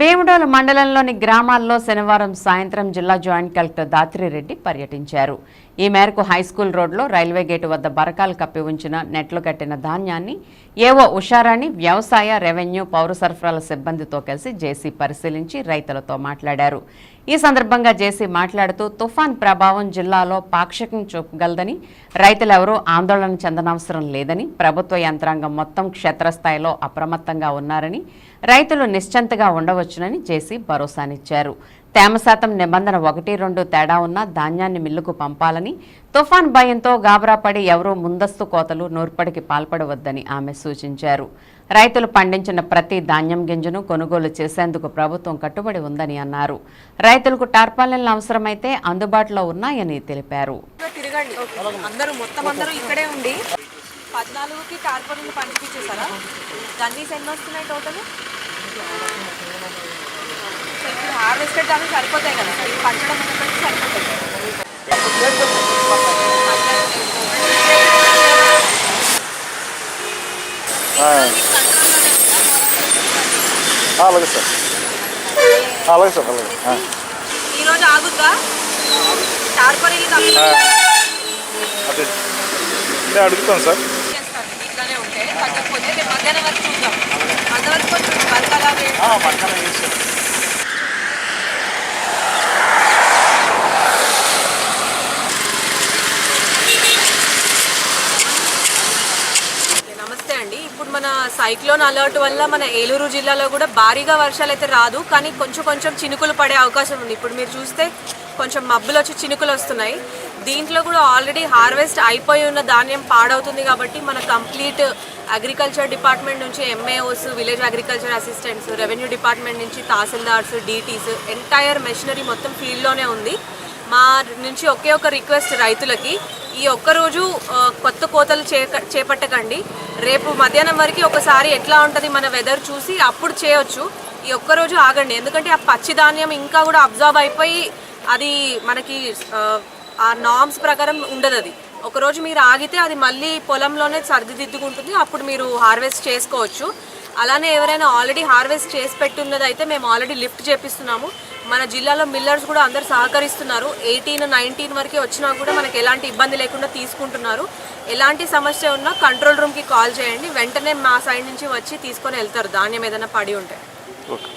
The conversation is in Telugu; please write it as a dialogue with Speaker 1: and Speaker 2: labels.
Speaker 1: భీముడోలు మండలంలోని గ్రామాల్లో శనివారం సాయంత్రం జిల్లా జాయింట్ కలెక్టర్ దాత్రిరెడ్డి పర్యటించారు. ఈ మేరకు హైస్కూల్ రోడ్లో రైల్వే గేటు వద్ద బరకాలు కప్పి ఉంచిన నెట్లు కట్టిన ధాన్యాన్ని ఏవో ఉషారాణి వ్యవసాయ రెవెన్యూ పౌర సరఫరాల సిబ్బందితో కలిసి జేసీ పరిశీలించి రైతులతో మాట్లాడారు. ఈ సందర్భంగా జేసీ మాట్లాడుతూ తుఫాన్ ప్రభావం జిల్లాలో పాక్షికం చూపగలదని రైతులెవరూ ఆందోళన చెందనవసరం లేదని ప్రభుత్వ యంత్రాంగం మొత్తం క్షేత్రస్థాయిలో అప్రమత్తంగా ఉన్నారని రైతులు నిశ్చంతగా ఉండవచ్చు ఉండవచ్చునని జేసీ భరోసానిచ్చారు. తేమ శాతం నిబంధన ఒకటి రెండు తేడా ఉన్న ధాన్యాన్ని మిల్లుకు పంపాలని తుఫాన్ భయంతో గాబరాపడి ఎవరూ ముందస్తు కోతలు నూర్పడికి పాల్పడవద్దని ఆమె సూచించారు. రైతులు పండించిన ప్రతి ధాన్యం గింజను కొనుగోలు చేసేందుకు ప్రభుత్వం కట్టుబడి ఉందని అన్నారు. రైతులకు టార్పాలిన్లు అవసరమైతే అందుబాటులో ఉన్నాయని తెలిపారు.
Speaker 2: ఉండి పద్నాలుగుకి టార్పలిన్ పంపించేసారా గన్నీస్ ఎన్ని వస్తున్నాయి టోటల్? ఇప్పుడు హార్వెస్టెడ్ కానీ సరిపోతాయి కదా ఇది పంచడం సరిపోతాయి
Speaker 3: అలాగే సార్. అలాగే సార్. అలాగే.
Speaker 2: ఈరోజు ఆగుద్దా టార్పలిన్
Speaker 3: ఆ. అదే అడుగుతాను సార్.
Speaker 2: ఇట్లానే ఉంటే తగ్గకపోతే రేపు మధ్యాహ్నం వరకు చూద్దాం. అలాగే నమస్తే అండి. ఇప్పుడు మన సైక్లోన్ అలర్ట్ వల్ల మన ఏలూరు జిల్లాలో కూడా భారీగా వర్షాలు అయితే రాదు కానీ కొంచెం కొంచెం చినుకులు పడే అవకాశం ఉంది. ఇప్పుడు మీరు చూస్తే కొంచెం మబ్బులు వచ్చి చినుకులు వస్తున్నాయి. దీంట్లో కూడా ఆల్రెడీ హార్వెస్ట్ అయిపోయి ఉన్న ధాన్యం పాడవుతుంది కాబట్టి మన కంప్లీట్ అగ్రికల్చర్ డిపార్ట్మెంట్ నుంచి MAOs village agriculture assistants revenue department నుంచి తహసీల్దార్స్ డీటీస్ ఎంటైర్ మెషినరీ మొత్తం ఫీల్డ్లోనే ఉంది. మా నుంచి ఒకే ఒక రిక్వెస్ట్ రైతులకి ఈ ఒక్కరోజు కొత్త కోతలు చే చేపట్టకండి. రేపు మధ్యాహ్నం వరకు ఒకసారి ఎట్లా ఉంటుంది మన వెదర్ చూసి అప్పుడు చేయొచ్చు. ఈ ఒక్కరోజు ఆగండి. ఎందుకంటే ఆ పచ్చి ధాన్యం ఇంకా కూడా అబ్జర్వ్ అయిపోయి అది మనకి ఆ, ఆ నామ్స్ ప్రకారం ఉండదు అది ఒకరోజు మీరు ఆగితే అది మళ్ళీ పొలంలోనే సర్దిదిద్దుకుంటుంది. అప్పుడు మీరు హార్వెస్ట్ చేసుకోవచ్చు. అలానే ఎవరైనా ఆల్రెడీ హార్వెస్ట్ చేసి పెట్టున్నది అయితే మేము ఆల్రెడీ లిఫ్ట్ చేపిస్తున్నాము. మన జిల్లాలో మిల్లర్స్ కూడా అందరు సహకరిస్తున్నారు. ఎయిటీన్ నైన్టీన్ వరకే వచ్చినా కూడా మనకు ఎలాంటి ఇబ్బంది లేకుండా తీసుకుంటున్నారు. ఎలాంటి సమస్య ఉన్నా కంట్రోల్ రూమ్కి కాల్ చేయండి. వెంటనే మా సైడ్ నుంచి వచ్చి తీసుకొని వెళ్తారు. ధాన్యం ఏదైనా పడి ఉంటే.
Speaker 3: ఓకే.